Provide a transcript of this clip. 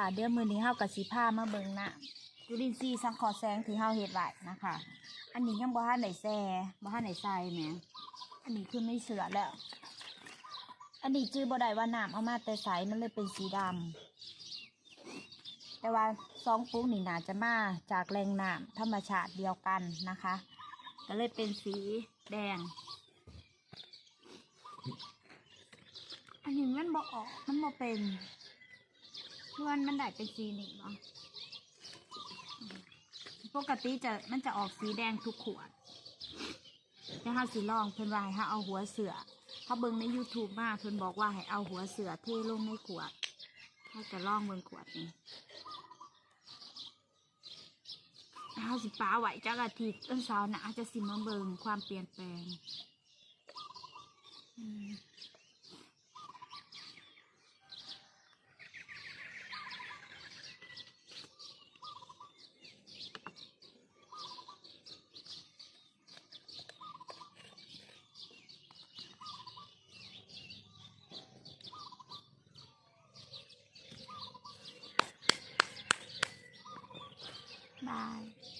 ค่ะเดี๋ยวมือนี้เฮากับสีผ้ามาเบิ่งนะจุลินทรีย์สังเคราะห์แสงที่เฮาเฮ็ดไว้นะคะ อันนี้ยังบ่ทันได้แซ่บ่ทันได้ใส่แหมอันนี้คือไม่เสือแล้ว อันนี้จื้อบ่ได้ว่าน้ำเอามาแต่ใสมันเลยเป็นสีดำแต่ว่าซองปุ๊กนี่น่าจะมาจากแหล่งน้ำธรรมชาติเดียวกันนะคะ ก็เลยเป็นสีแดง อันนี้มันบ่ออกมันบ่เป็น เพื่อนมันได้เป็นสีนี่เนาะปกติจะมันจะออกสีแดงทุกขวดแล้วถ้าสีลองเพิ่นว่าให้เฮาเอาหัวเสือเขาเบิ่งใน YouTube มาเพิ่นบอกว่าให้เอาหัวเสือเทลงในขวดถ้าจะลองเบิ่งขวดนี้เฮาสิป้าไหวจักอาทิตย์ต้นเสาร์นะจะสิมาเบิ่งความเปลี่ยนแปลง Bye.